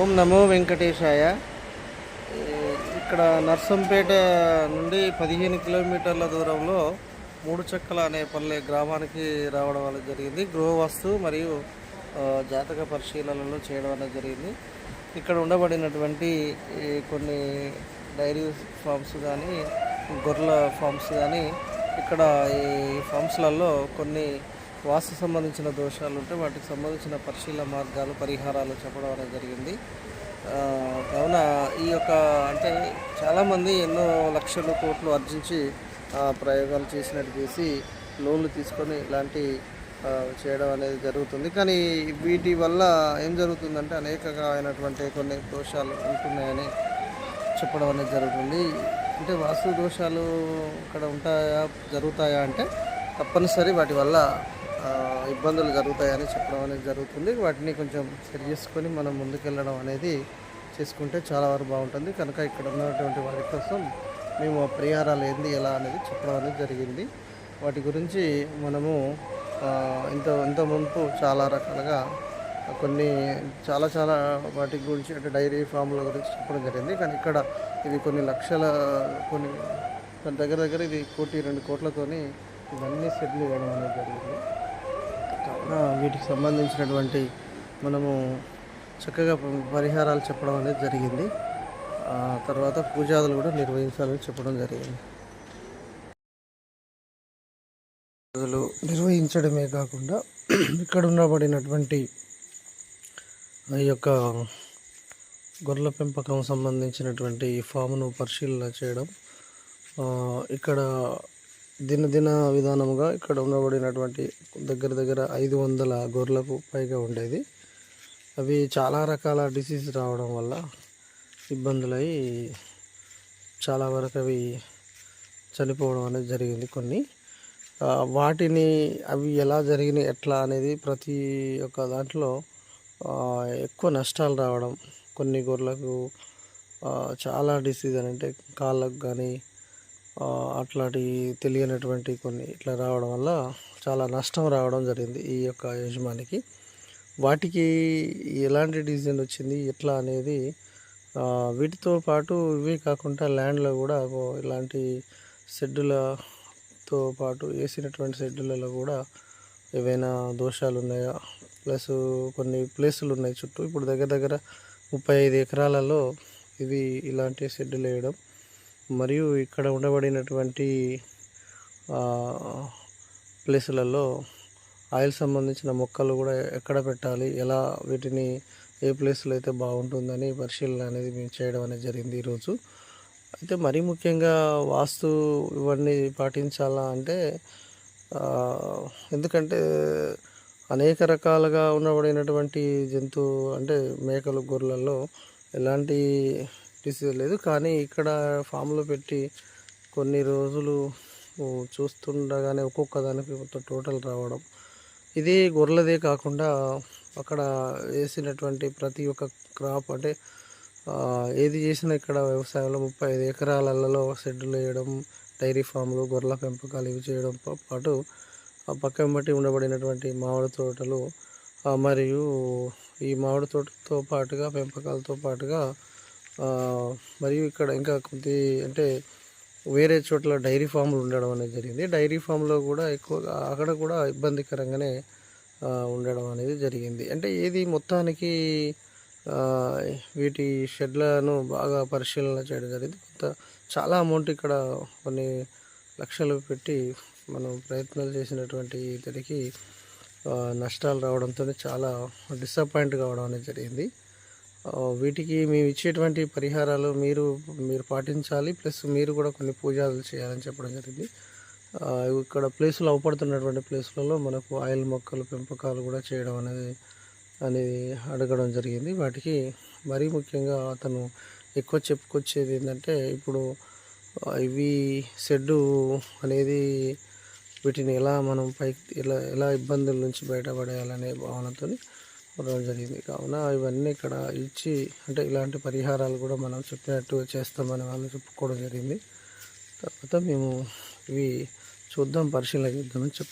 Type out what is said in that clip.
ఓం నమో వెంకటేశాయ. ఇక్కడ నర్సంపేట నుండి పదిహేను కిలోమీటర్ల దూరంలో మూడు చెక్కల అనే పల్లె గ్రామానికి రావడం అనేది జరిగింది. గృహవస్తు మరియు జాతక పరిశీలనలు చేయడం అనేది జరిగింది. ఇక్కడ ఉండబడినటువంటి ఈ కొన్ని డైరీ ఫామ్స్ కానీ గొర్రెల ఫార్మ్స్ కానీ ఇక్కడ ఈ ఫామ్స్లలో కొన్ని వాస్తు సంబంధించిన దోషాలు ఉంటే వాటికి సంబంధించిన పరిశీలన మార్గాలు పరిహారాలు చెప్పడం అనేది జరిగింది. కావున ఈ యొక్క అంటే చాలామంది ఎన్నో లక్షలు కోట్లు ఆర్జించి ప్రయోగాలు చేసినట్టు చేసి లోన్లు తీసుకొని ఇలాంటి చేయడం అనేది జరుగుతుంది. కానీ వీటి వల్ల ఏం జరుగుతుందంటే అనేకమైనటువంటి కొన్ని దోషాలు ఉంటున్నాయని చెప్పడం అనేది జరుగుతుంది. అంటే వాస్తు దోషాలు ఇక్కడ ఉంటాయా జరుగుతాయా అంటే తప్పనిసరి వాటి వల్ల ఇబ్బందులు జరుగుతాయని చెప్పడం అనేది జరుగుతుంది. వాటిని కొంచెం సరి చేసుకొని మనం ముందుకెళ్ళడం అనేది చేసుకుంటే చాలా వరకు బాగుంటుంది. కనుక ఇక్కడ ఉన్నటువంటి వాటి కోసం మేము ఆ పరిహారాలు ఏంది ఎలా అనేది చెప్పడం అనేది జరిగింది. వాటి గురించి మనము ఇంత ఇంత ముందు చాలా రకాలుగా కొన్ని చాలా చాలా వాటి గురించి అంటే డైరీ ఫామ్ల గురించి చెప్పడం జరిగింది. కానీ ఇక్కడ ఇది కొన్ని లక్షల కొన్ని దాని దగ్గర దగ్గర ఇది కోటి రెండు కోట్లతోని ఇవన్నీ సెటిల్ చేయడం అనేది జరిగింది. వీటికి సంబంధించినటువంటి మనము చక్కగా పరిహారాలు చెప్పడం అనేది జరిగింది. తర్వాత పూజాదులు కూడా నిర్వహించాలని చెప్పడం జరిగింది. పూజలు నిర్వహించడమే కాకుండా ఇక్కడ ఉండబడినటువంటి ఈ యొక్క గొర్రెల పెంపకం సంబంధించినటువంటి ఈ ఫామ్ను పరిశీలన చేయడం ఇక్కడ దినదిన విధానముగా ఇక్కడ ఉండబడినటువంటి దగ్గర దగ్గర ఐదు వందల గొర్రెలకు పైగా ఉండేది. అవి చాలా రకాల డిసీజ్ రావడం వల్ల ఇబ్బందులై చాలా వరకు అవి చనిపోవడం అనేది జరిగింది కొన్ని. వాటిని అవి ఎలా జరిగినాయి ఎట్లా అనేది ప్రతి ఒక్క దాంట్లో ఎక్కువ నష్టాలు రావడం కొన్ని గొర్రెలకు చాలా డిసీజ్ అని అంటే కాళ్ళకు కానీ అట్లాంటి తెలియనటువంటి కొన్ని ఇట్లా రావడం వల్ల చాలా నష్టం రావడం జరిగింది ఈ యొక్క యజమానికి. వాటికి ఎలాంటి డిజైన్ వచ్చింది ఎట్లా అనేది వీటితో పాటు ఇవే కాకుండా ల్యాండ్లో కూడా ఇలాంటి షెడ్డులతో పాటు వేసినటువంటి షెడ్డులలో కూడా ఏవైనా దోషాలు ఉన్నాయా? ప్లస్ కొన్ని ప్లేసులు ఉన్నాయి చుట్టూ. ఇప్పుడు దగ్గర దగ్గర ముప్పై ఐదు ఎకరాలలో ఇవి ఇలాంటి షెడ్డులు వేయడం మరియు ఇక్కడ ఉండబడినటువంటి ప్లేసులలో ఆయిల్ సంబంధించిన మొక్కలు కూడా ఎక్కడ పెట్టాలి ఎలా వీటిని ఏ ప్లేస్లో అయితే బాగుంటుందని పరిశీలన అనేది మేము చేయడం అనేది జరిగింది ఈరోజు అయితే మరీ ముఖ్యంగా వాస్తు ఇవన్నీ పాటించాలా అంటే ఎందుకంటే అనేక రకాలుగా ఉండబడినటువంటి జంతువు అంటే మేకలు గొర్రెలలో ఎలాంటి డిసీజ్ లేదు. కానీ ఇక్కడ ఫామ్లో పెట్టి కొన్ని రోజులు చూస్తుండగానే ఒక్కొక్క దానికి టోటల్ రావడం. ఇది గొర్రెలదే కాకుండా అక్కడ వేసినటువంటి ప్రతి ఒక్క క్రాప్ అంటే ఏది చేసినా ఇక్కడ వ్యవసాయంలో ముప్పై ఐదు ఎకరాలలో షెడ్లు వేయడం డైరీ ఫామ్లు గొర్రెల పెంపకాలు ఇవి చేయడం పాటు ఆ పక్కన బట్టి ఉండబడినటువంటి మామిడి తోటలు మరియు ఈ మామిడి తోటతో పాటుగా పెంపకాలతో పాటుగా మరియు ఇక్కడ ఇంకా కొద్ది అంటే వేరే చోట్ల డైరీ ఫామ్లు ఉండడం అనేది జరిగింది. డైరీ ఫామ్లో కూడా ఎక్కువగా అక్కడ కూడా ఇబ్బందికరంగానే ఉండడం అనేది జరిగింది. అంటే ఏది మొత్తానికి వీటి షెడ్లను బాగా పరిశీలన చేయడం జరిగింది. కొంత చాలా అమౌంట్ ఇక్కడ కొన్ని లక్షలు పెట్టి మనం ప్రయత్నాలు చేసినటువంటి ఇతడికి నష్టాలు రావడంతో చాలా డిసప్పాయింట్ కావడం అనేది జరిగింది. వీటికి మేము ఇచ్చేటువంటి పరిహారాలు మీరు మీరు పాటించాలి ప్లస్ మీరు కూడా కొన్ని పూజలు చేయాలని చెప్పడం జరిగింది. ఇక్కడ ప్లేసులు అవపడుతున్నటువంటి ప్లేసులలో మనకు ఆయిల్ మొక్కలు పెంపకాలు కూడా చేయడం అనేది అనేది అడగడం జరిగింది. వాటికి మరీ ముఖ్యంగా అతను ఎక్కువ చెప్పుకొచ్చేది ఏంటంటే ఇప్పుడు ఇవి షెడ్డు అనేది వీటిని ఎలా మనం పైకి ఎలా ఎలా ఇబ్బందుల నుంచి బయటపడేయాలనే భావనతో ఉండడం జరిగింది. కావున ఇవన్నీ ఇక్కడ ఇచ్చి అంటే ఇలాంటి పరిహారాలు కూడా మనం చెప్పినట్టు చేస్తామని వాళ్ళు చెప్పుకోవడం జరిగింది. తర్వాత మేము ఇవి చూద్దాం పరిశీలన చేద్దామని చెప్పి